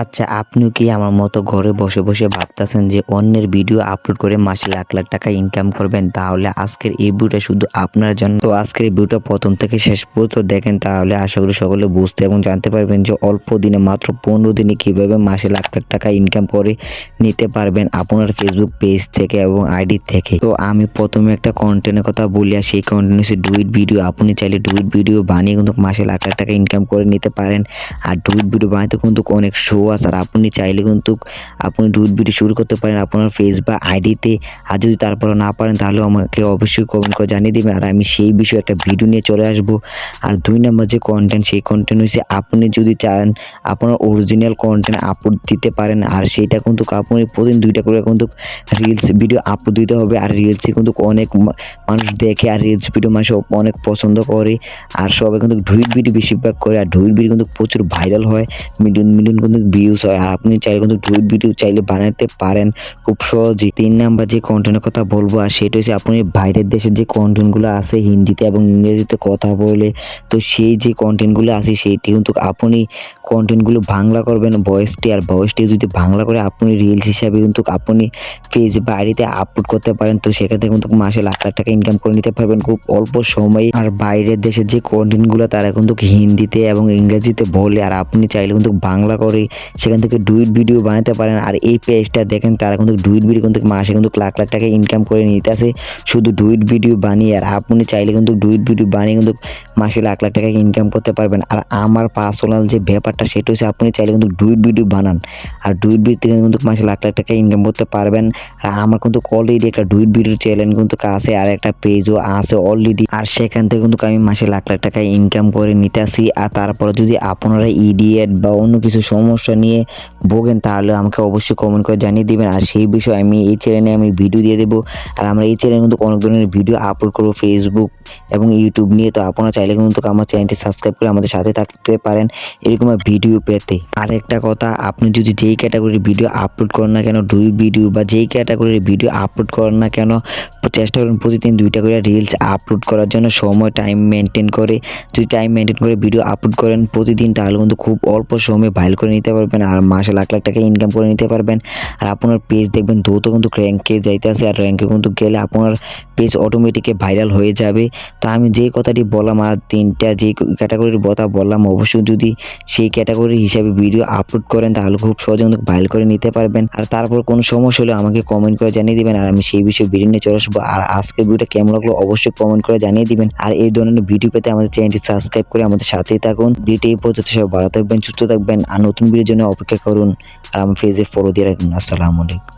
আচ্ছা আপনিও কি আমার মতো ঘরে বসে বসে ভাবতেছেন যে অন্যের ভিডিও আপলোড করে মাসে লাখ লাখ টাকা ইনকাম করবেন? তাহলে আজকের এই ভিডিওটা শুধু আপনার জন্য। তো আজকের এই ভিডিওটা প্রথম থেকে শেষ পর্যন্ত দেখেন, তাহলে আশা করি সকলে বুঝতে এবং জানতে পারবেন যে অল্প দিনে, মাত্র পনেরো দিনে কীভাবে মাসে লাখ লাখ টাকা ইনকাম করে নিতে পারবেন আপনার ফেসবুক পেজ থেকে এবং আইডি থেকে। তো আমি প্রথমে একটা কন্টেন্টের কথা বলি, আর সেই কন্টেন্ট হচ্ছে ডুইট ভিডিও আপনি চাইলে ডুইট ভিডিও বানিয়ে কিন্তু মাসে লাখ লাখ টাকা ইনকাম করে নিতে পারেন। আর ডুইট ভিডিও বানাতে কিন্তু অনেক শো আছে আর আপনি চাইলে কিন্তু আপনি ডুইট ভিডিও শুরু করতে পারেন আপনার ফেস বা আইডিতে আর যদি তারপরে না পারেন, তাহলে আমাকে অবশ্যই কমেন্ট করে জানিয়ে দেবেন। আর আমি সেই বিষয়ে একটা ভিডিও নিয়ে চলে আসব। আর দুই নম্বর যে কন্টেন্ট সেই কন্টেন্ট হচ্ছে আপনি যদি চান আপনার অরিজিনাল কন্টেন্ট আপলোড দিতে পারেন, আর সেইটা কিন্তু আপনি প্রতিদিন দুইটা করে কিন্তু রিলস ভিডিও আপলোড দিতে হবে। আর রিলসে কিন্তু অনেক মানুষ দেখে, আর রিলস ভিডিও মানুষ অনেক পছন্দ করে। আর সবাই কিন্তু ঢুইট ভিডিও বেশিরভাগ করে, আর ঢুইট ভিডিও কিন্তু প্রচুর ভাইরাল হয়। মিলিয়ন মিলিয়ন কিন্তু ভিউজ হয়। আর আপনি চাইলে কিন্তু ঢুইট ভিডিও চাইলে বানাতে পারেন খুব সহজেই। তিন নাম্বার যে কন্টেন্টের কথা বলব, আর সেটা হচ্ছে আপনি বাইরের দেশের যে কন্টেন্টগুলো আছে, হিন্দিতে এবং ইংরেজিতে কথা বলে, তো সেই যে কন্টেন্টগুলো আছে সেইটি কিন্তু আপনি কন্টেন্টগুলো বাংলা করবেন ভয়েসটি আর ভয়েসটি যদি বাংলা করে, আপনি রিলস হিসাবে কিন্তু আপনি পেজ বা আইডিতে আপলোড করতে পারেন। তো থেকে কিন্তু মাসে লাখ লাখ টাকা ইনকাম করে নিতে পারবেন খুব অল্প সময়ে। আর বাইরের দেশের যে কন্টেন্টগুলো তারা কিন্তু হিন্দিতে এবং ইংরেজিতে বলে। আর আপনি চাইলে কিন্তু বাংলা করে সেখান থেকে ডুইট ভিডিও বানাতে পারেন। আর এই পেজটা দেখেন, তারা কিন্তু ডুইট ভিডিও কিন্তু মাসে কিন্তু লাখ লাখ টাকা ইনকাম করে নিতে আসে। শুধু ডুইট ভিডিও বানিয়ে, আর আপনি চাইলে কিন্তু ডুইট ভিডিও বানিয়ে কিন্তু মাসে লাখ লাখ টাকা ইনকাম করতে পারবেন। আর আমার পার্সোনাল যে ব্যাপারটা, সেটা হচ্ছে আপনি চাইলে কিন্তু ডুইট ভিডিও বানান। আর ডুইট ভিডিও থেকে কিন্তু মাসে লাখ লাখ টাকা ইনকাম করতে পারবেন। আর আমার কিন্তু অলরেডি একটা ডুইট ভিডিও চ্যানেল কিন্তু আছে, আর একটা পেজও আছে অলরেডি আর সেখান থেকে কিন্তু আমি মাসে লাখ লাখ টাকা ইনকাম করে নিতে আসি। আর তারপরে যদি আপনারা ইডিয়েট বা অন্য কিছু সমস্যা নিয়ে ভোগেন, তাহলে আমাকে অবশ্যই কমেন্ট করে জানিয়ে দেবেন। আর সেই বিষয়ে আমি এই চ্যানেলে আমি ভিডিও দিয়ে দেবো। আর আমরা এই চ্যানেলে কিন্তু অনেক ধরনের ভিডিও আপলোড করব ফেসবুক এবং ইউটিউব নিয়ে। তো আপনারা চাইলে কিন্তু আমার চ্যানেলটি সাবস্ক্রাইব করে আমাদের সাথে থাকতে পারেন এরকম ভিডিও পেতে। আর একটা কথা, আপনি যদি যেই ক্যাটাগরির ভিডিও আপলোড করেন না কেন, দুই ভিডিও বা যেই ক্যাটাগরির ভিডিও আপলোড করেন না কেন, চেষ্টা করুন প্রতিদিন দুইটা করে রিলস আপলোড করার জন্য। সময় টাইম মেনটেন করে। যদি টাইম মেনটেন করে ভিডিও আপলোড করেন প্রতিদিন, তাহলে কিন্তু খুব অল্প সময়ে ভাইল করে নিতে পারবেন আর মাসে লাখ লাখ টাকা ইনকাম করে নিতে পারবেন। আর আপনার পেজ দেখবেন, দ্রুত কিন্তু র্যাঙ্কে যাইতেছে। আর র্যাঙ্কে কিন্তু গেলে আপনার পেজ অটোমেটিকে ভাইরাল হয়ে যাবে। তো আমি যে কথাটি বললাম আর তিনটা যে ক্যাটাগরির কথা বললাম, অবশ্যই যদি সেই ক্যাটাগরি হিসাবে ভিডিও আপলোড করেন, তাহলে খুব সহজে কিন্তু ভাইরাল করে নিতে পারবেন। আর তারপর কোনো সমস্যা হলে আমাকে কমেন্ট করে জানিয়ে দিবেন, আর আমি সেই বিষয়ে ভিডিও নিয়ে চলে আসব। আর আজকের ভিডিওটা কেমন লাগল অবশ্যই কমেন্ট করে জানিয়ে দিবেন। আর এই ধরনের ভিডিও পেতে আমাদের চ্যানেলটি সাবস্ক্রাইব করে আমাদের সাথেই থাকুন। ভিডিওটি পর্যন্ত সবাই ভালো থাকবেন, সুস্থ থাকবেন, আর নতুন ভিডিওর জন্য অপেক্ষা করুন। আর আমার পেজে ফলো দিয়ে রাখুন। আসসালামু আলাইকুম।